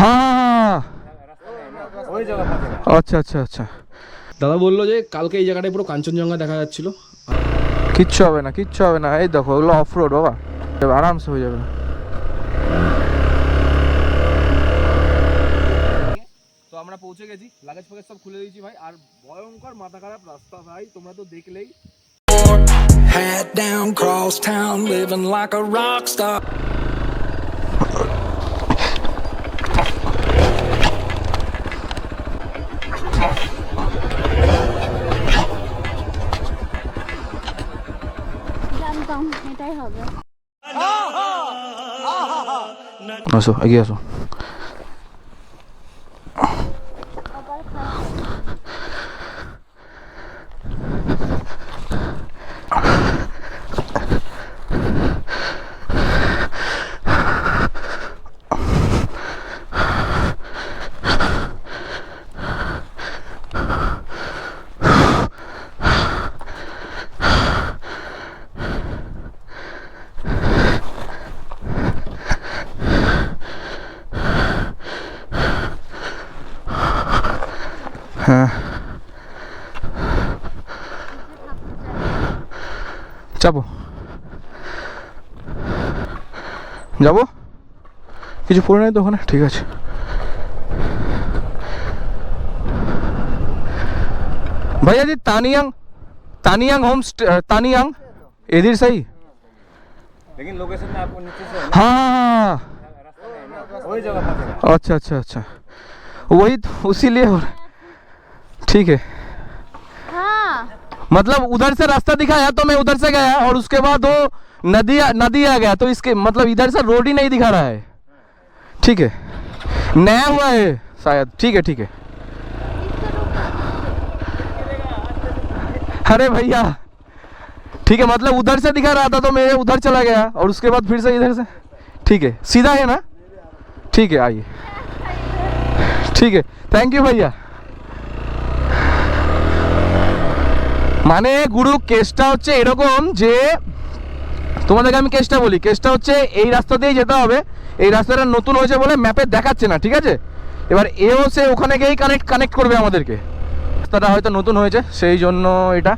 হ্যাঁ। আচ্ছা আচ্ছা আচ্ছা। দাদা বলল যে কালকে এই জায়গাটায় পুরো কাঞ্চনজঙ্ঘা দেখা যাচ্ছিল। কিচ্ছু হবে না কিচ্ছু হবে না। এই দেখো ওগুলো অফ রোড বাবা। আরামসে হয়ে যাবে। তো আমরা পৌঁছে গেছি। লাগেজ ফাগেজ সব খুলে দিয়েছি ভাই। আর ভয়ঙ্কর মাথা খারাপ রাস্তা ভাই। তোমরা তো দেখলেই। Hat down, cross town, living like a rock star. আসো এগিয়ে আসো হ্যাঁ যাবো যাবো কিছু পড়ে নাই তো ওখানে ঠিক আছে भैया जी तानियांग तानियांग होम तानियांग इधर सही लेकिन लोकेशन में आपको नीचे से हाँ हाँ, हाँ वही जगह पकड़ा अच्छा अच्छा अच्छा वही तो उसीलिए हो रहा है। ठीक है। हाँ। मतलब उधर से रास्ता दिखाया तो मैं उधर से गया और उसके बाद वो नदी नदी आ गया तो इसके मतलब इधर से रोड ही नहीं दिखा रहा है। ठीक है। नया हुआ है शायद। ठीक है ठीक है। अरे भैया। ठीक है मतलब उधर से दिखा रहा था तो मैं उधर चला गया और उसके बाद फिर से इधर से। ठीक है। सीधा है ना? ठीक है आइए। ठीक है। थैंक यू भैया। মানে গুরু, কেসটা হচ্ছে এরকম যে, তোমাদেরকে আমি কেসটা বলি। কেসটা হচ্ছে এই রাস্তা দিয়েই যেতে হবে। এই রাস্তাটা নতুন হয়েছে বলে ম্যাপে দেখাচ্ছে না, ঠিক আছে? এবার এও সে ওখানে গিয়েই কানেক্ট কানেক্ট করবে আমাদেরকে। রাস্তাটা হয়তো নতুন হয়েছে, সেই জন্য এটা।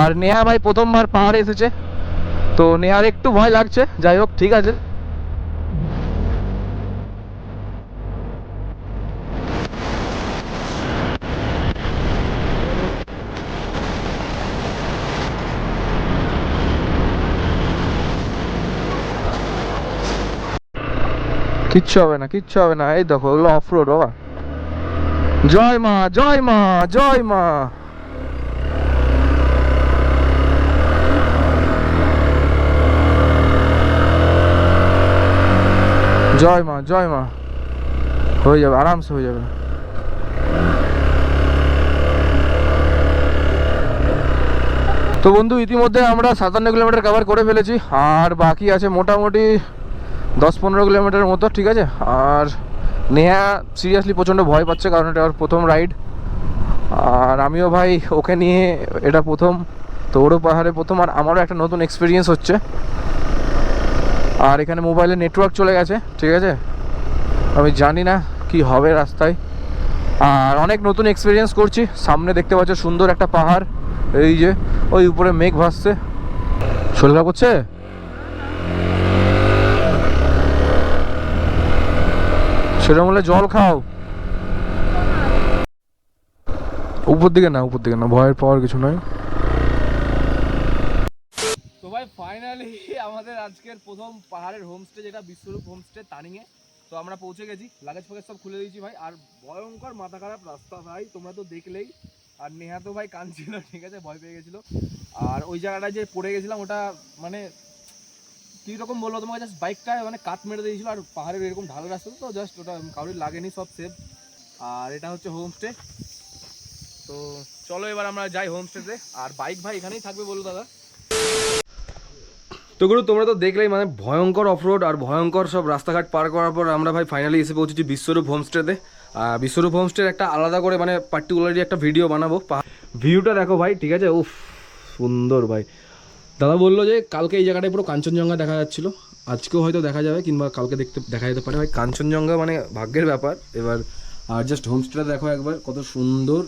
আর নেহা ভাই প্রথমবার পাহাড়ে এসেছে। তো নেহার একটু ভয় লাগছে, যাই হোক, ঠিক আছে। কিচ্ছু হবে না, কিচ্ছু হবে না। এই দেখো ওগুলো অফ রোড বাবা। জয় মা জয় মা জয় মা। জয় মা জয় মা। হয়ে যাবে, আরামসে হয়ে যাবে। তো বন্ধু, ইতিমধ্যে আমরা সাতান্ন কিলোমিটার কভার করে ফেলেছি, আর বাকি আছে মোটামুটি দশ পনেরো কিলোমিটারের মতো, ঠিক আছে? আর নেহা সিরিয়াসলি প্রচণ্ড ভয় পাচ্ছে, কারণ এটা ওর প্রথম রাইড আর আমিও ভাই, ওকে নিয়ে এটা প্রথম তো ওরও পাহাড়ে প্রথম, আর আমারও একটা নতুন এক্সপিরিয়েন্স হচ্ছে। আর এখানে মোবাইলে নেটওয়ার্ক চলে গেছে, ঠিক আছে? আমি জানি না কি হবে রাস্তায়। আর অনেক নতুন এক্সপিরিয়েন্স করছি। সামনে দেখতে পাচ্ছ সুন্দর একটা পাহাড়, এই যে, ওই উপরে মেঘ ভাসছে। শরীর করছে? সেরকম হলে জল খাও। উপর দিকে না, উপর দিকে না, ভয়ের পাওয়ার কিছু নয় তো ভাই ফাইনালি আমাদের আজকের প্রথম পাহাড়ের হোমস্টে যেটা বিশ্বরূপ হোমস্টে তানিংয়ে তো আমরা পৌঁছে গেছি লাগেজ ফাগেজ সব খুলে দিয়েছি ভাই। আর ভয়ঙ্কর, মাথা খারাপ রাস্তা ভাই, তোমরা তো দেখলেই। আর নেহা তো ভাই কাঁদছিল ঠিক আছে, ভয় পেয়ে গেছিল। আর ওই জায়গাটায় যে পড়ে গেছিলাম, ওটা মানে কী রকম বলব তোমাকে জাস্ট বাইকটা মানে কাট মেরে দিয়েছিল আর পাহাড়ের এরকম ঢাল রাস্তা তো জাস্ট ওটা কারোর লাগেনি, সব সেফ আর এটা হচ্ছে হোমস্টে তো চলো এবার আমরা যাই হোমস্টেতে আর বাইক ভাই এখানেই থাকবে বলো দাদা। তো গুরু, তোমরা তো দেখলেই মানে ভয়ঙ্কর অফরোড আর ভয়ঙ্কর সব রাস্তাঘাট পার করার পর আমরা ভাই ফাইনালি এসে পৌঁছেছি বিশ্বরূপ হোমস্টেতে আর বিশ্বরূপ হোমস্টের একটা আলাদা করে মানে পার্টিকুলারলি একটা ভিডিও বানাবো। ভিউটা দেখো ভাই, ঠিক আছে? উফ, সুন্দর ভাই। দাদা বলল যে কালকে এই জায়গাটায় পুরো কাঞ্চনজঙ্ঘা দেখা যাচ্ছিল। আজকেও হয়তো দেখা যাবে কিংবা কালকে দেখতে দেখা যেতে পারে। ভাই কাঞ্চনজঙ্ঘা মানে ভাগ্যের ব্যাপার। এবার আর জাস্ট হোমস্টেটা দেখো একবার কত সুন্দর।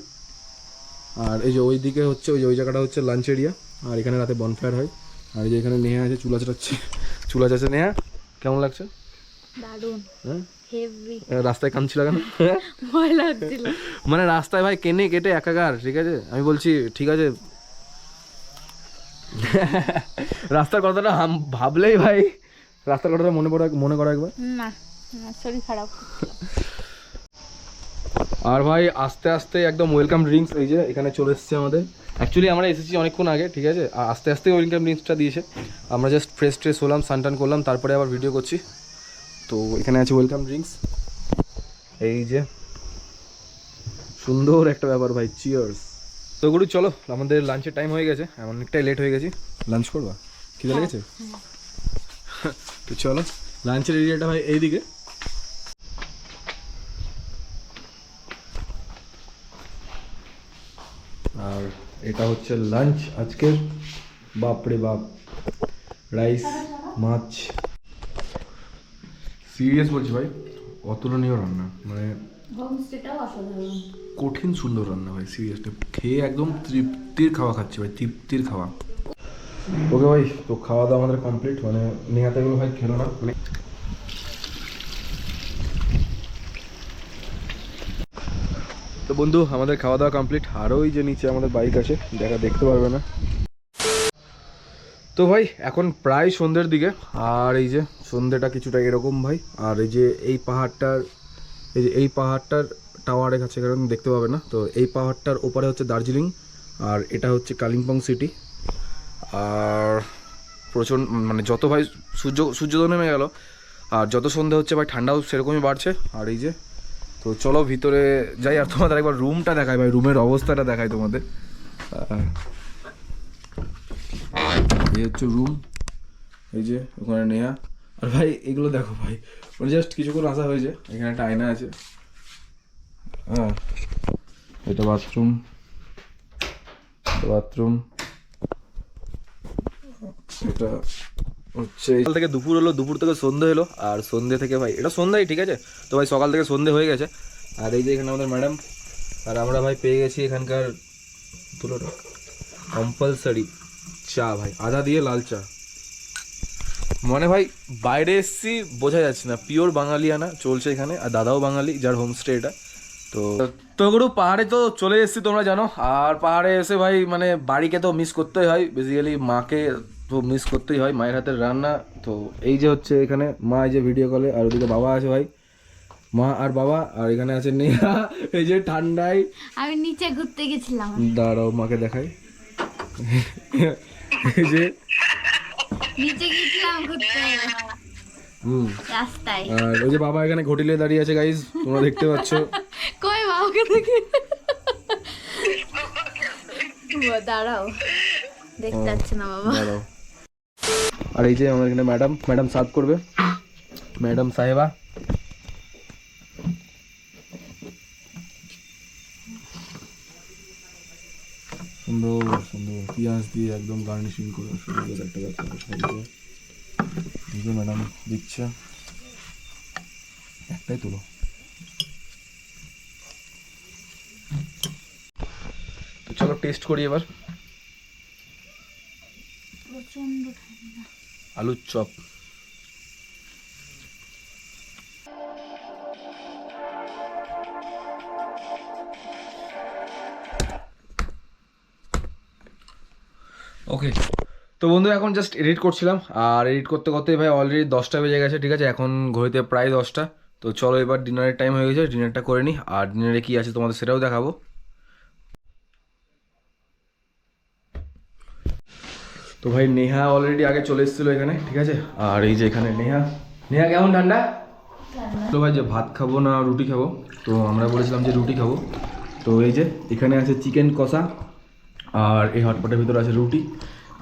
আর এই যে ওই দিকে হচ্ছে ওই যে ওই জায়গাটা হচ্ছে লাঞ্চ এরিয়া আর এখানে রাতে বনফায়ার হয়। আর এই যে এখানে নেহা আছে চুলা চাটাচ্ছে চুলা চাচ্ছে নেহা কেমন লাগছে? হ্যাঁ? রাস্তায় কাঁদছিল কেন? ভয় লাগছিল। মানে রাস্তায় ভাই কেনে কেটে একাকার ঠিক আছে? আমি বলছি ঠিক আছে রাস্তার কথাটা ভাবলেই ভাই রাস্তার কথাটা মনে পড়ে মনে করো একবার। না শরীর খারাপ। আর ভাই আস্তে আস্তে একদম ওয়েলকাম ড্রিঙ্কস এই যে এখানে চলে এসেছে আমাদের। অ্যাকচুয়ালি আমরা এসেছি অনেকক্ষণ আগে ঠিক আছে? আর আস্তে আস্তে ওয়েলকাম ড্রিঙ্কসটা দিয়েছে। আমরা জাস্ট ফ্রেশ ট্রেশ হলাম সানটান করলাম তারপরে আবার ভিডিও করছি। তো এখানে আছে ওয়েলকাম ড্রিঙ্কস এই যে সুন্দর একটা ব্যাপার ভাই চিয়ার্স তো গুরু চলো আমাদের লাঞ্চের টাইম হয়ে গেছে। অনেকটাই লেট হয়ে গেছি। লাঞ্চ করবা? খিদে লেগেছে? তো চলো লাঞ্চের এরিয়াটা ভাই এইদিকে। আর এটা হচ্ছে লাঞ্চ আজকের। বাপরে বাপ। রাইস মাছ। সিরিয়াস বলছি ভাই অতুলনীয় রান্না। মানে হোমস্টেটাও অসাধারণ কঠিন সুন্দর রান্না ভাই সিরিয়াসলি খেয়ে একদম তৃপ্তির খাওয়া খাচ্ছি ভাই, তৃপ্তির খাওয়া। ওকে ভাই, তো খাওয়া দাওয়া আমাদের কমপ্লিট মানে নেহাতে এগুলো ভাই খেলো না। মানে তো বন্ধু, আমাদের খাওয়া দাওয়া কমপ্লিট আরও ওই যে নিচে আমাদের বাইক আছে দেখা দেখতে পারবে না। তো ভাই, এখন প্রায় সন্ধ্যের দিকে। আর এই যে সন্ধ্যেটা কিছুটা এরকম ভাই। আর এই যে এই পাহাড়টার, এই যে এই পাহাড়টার টাওয়ারের কাছে কারণ দেখতে পাবে না। তো এই পাহাড়টার ওপারে হচ্ছে দার্জিলিং আর এটা হচ্ছে কালিম্পং সিটি। আর প্রচণ্ড মানে যত ভাই সূর্য, সূর্যোদয় নেমে গেল আর যত সন্ধে হচ্ছে ভাই ঠান্ডাও সেরকমই বাড়ছে। আর এই যে, তো চলো ভিতরে যাই আর তোমাদের একবার রুমটা দেখাই ভাই, রুমের অবস্থাটা দেখাই তোমাদের। এই হচ্ছে রুম, এই যে ওখানে নেয়া। আর ভাই, এগুলো দেখো ভাই মানে জাস্ট কিছুক্ষণ আসা হয়েছে, এখানে একটা আয়না আছে। হ্যাঁ। এটা বাথরুম বাথরুম এটা হচ্ছে সকাল থেকে দুপুর হলো, দুপুর থেকে সন্ধে হলো, আর সন্ধে থেকে ভাই এটা সন্ধ্যাই, ঠিক আছে? তো ভাই সকাল থেকে সন্ধে হয়ে গেছে। আর এই যে এখানে আমাদের ম্যাডাম আর আমরা ভাই পেয়ে গেছি এখানকার তুলোটা কম্পালসারি চা ভাই, আদা দিয়ে লাল চা। মানে ভাই, বাইরে এসছি, বোঝা যাচ্ছে না। পিওর বাঙালিয়ানা চলছে এখানে, আর দাদাও বাঙালি, যার হোমস্টে এটা। তো তো গুরু পাহাড়ে তো চলে এসেছি তোমরা জানো। আর পাহাড়ে এসে ভাই মানে বাড়িকে তো মিস করতেই হয়। বেসিক্যালি মাকে তো মিস করতেই হয় মায়ের হাতের রান্না। তো এই যে হচ্ছে এখানে মা এই যে ভিডিও কলে আর ওদিকে বাবা আছে ভাই। মা আর বাবা আর এখানে আছে নেহা। এই যে ঠান্ডায়। আমি নিচে ঘুরতে গেছিলাম। দাঁড়াও মাকে দেখাই। এই যে। নিচে গেছিলাম ঘুরতে। হুম। রাস্তায়। আর ওই যে বাবা এখানে ঘটিলে দাঁড়িয়ে আছে গাইজ তোমরা দেখতে পাচ্ছ। কই বাবাকে দাঁড়াও। দেখতে পাচ্ছি না বাবা। আর এই যে আমাদের এখানে ম্যাডাম ম্যাডাম সার্ভ করবে। ম্যাডাম সাহেবা। সুন্দর সুন্দর। পেঁয়াজ দিয়ে একদম গার্নিশিং করে সুন্দর একটা ব্যাপার ম্যাডাম দিচ্ছে। একটাই তুলো তো চলো টেস্ট করি এবার। আলুর চপ। ওকে তো বন্ধু এখন জাস্ট এডিট করছিলাম। আর এডিট করতে করতে ভাই অলরেডি দশটা বেজে গেছে ঠিক আছে? এখন ঘড়িতে প্রায় দশটা। তো চলো এবার ডিনারের টাইম হয়ে গেছে ডিনারটা করে নিই আর ডিনারে কি আছে তোমাদের সেটাও দেখাবো। তো ভাই নেহা অলরেডি আগে চলে এসেছিল এখানে, ঠিক আছে? আর এই যে এখানে নেহা। নেহা, কেমন ঠান্ডা? তো ভাই যে ভাত খাব না রুটি খাব, তো আমরা বলেছিলাম যে রুটি খাব। তো এই যে এখানে আছে চিকেন কষা, আর এই হটপটের ভিতরে আছে রুটি।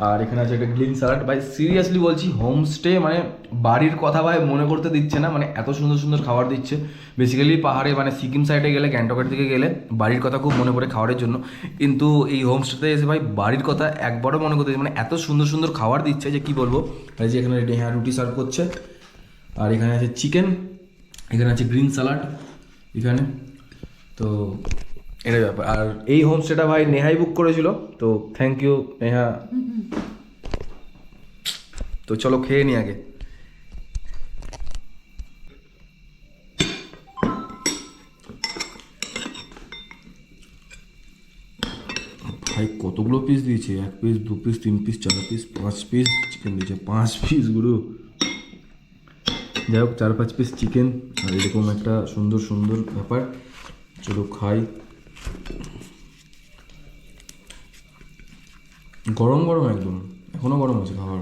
আর এখানে আছে একটা গ্রিন স্যালাড ভাই সিরিয়াসলি বলছি হোমস্টে মানে বাড়ির কথা ভাই মনে করতে দিচ্ছে না মানে এত সুন্দর সুন্দর খাবার দিচ্ছে। বেসিক্যালি পাহাড়ে মানে সিকিম সাইডে গেলে, গ্যাংটকের দিকে গেলে, বাড়ির কথা খুব মনে পড়ে খাবারের জন্য। কিন্তু এই হোমস্টেতে এসে ভাই বাড়ির কথা একবারও মনে করতে মানে এত সুন্দর সুন্দর খাবার দিচ্ছে যে কি বলব। ভাই যে এখানে হ্যাঁ রুটি সার্ভ করছে। আর এখানে আছে চিকেন এখানে আছে গ্রিন স্যালাড এখানে। তো এটাই ব্যাপার। আর এই হোমস্টেটা ভাই নেহাই বুক করেছিল, তো থ্যাংক ইউ নেহা। তো চলো খেয়ে নি আগে। ভাই, কতগুলো পিস দিয়েছে? এক পিস দু পিস তিন পিস চার পিস পাঁচ পিস চিকেন দিয়েছে। পাঁচ পিসগুলো যাই হোক, চার পাঁচ পিস চিকেন আর এরকম একটা সুন্দর সুন্দর ব্যাপার। চলো খাই। গরম গরম একদম এখনও গরম আছে খাবার।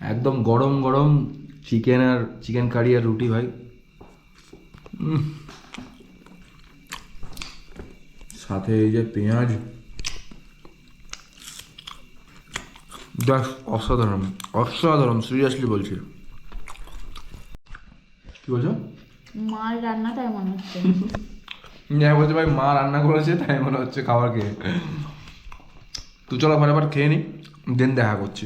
একদম গরম গরম চিকেন আর চিকেন কারি আর রুটি ভাই। উম। সাথে এই যে পেঁয়াজ। অসাধারণ অসাধারণ সিরিয়াসলি বলছি। কি বলছো? মার রান্নাটাই মনে হচ্ছে। হ্যাঁ বলছে ভাই মা রান্না করেছে, তাই মনে হচ্ছে খাবার খেয়ে। তো চলো ফটাফট খেয়ে নি দেন দেখা করছি।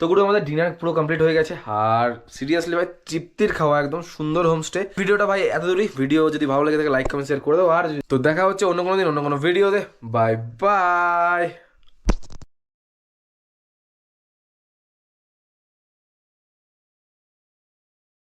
তো গুরু, আমাদের ডিনার পুরো কমপ্লিট হয়ে গেছে। আর সিরিয়াসলি ভাই, তৃপ্তির খাওয়া, একদম সুন্দর হোমস্টে ভিডিওটা ভাই, এত দূরই। ভিডিও যদি ভালো লাগে থাকে লাইক কমেন্ট শেয়ার করে দাও। আর তো দেখা হচ্ছে অন্য কোনো দিন, অন্য কোনো ভিডিওতে বাই বাই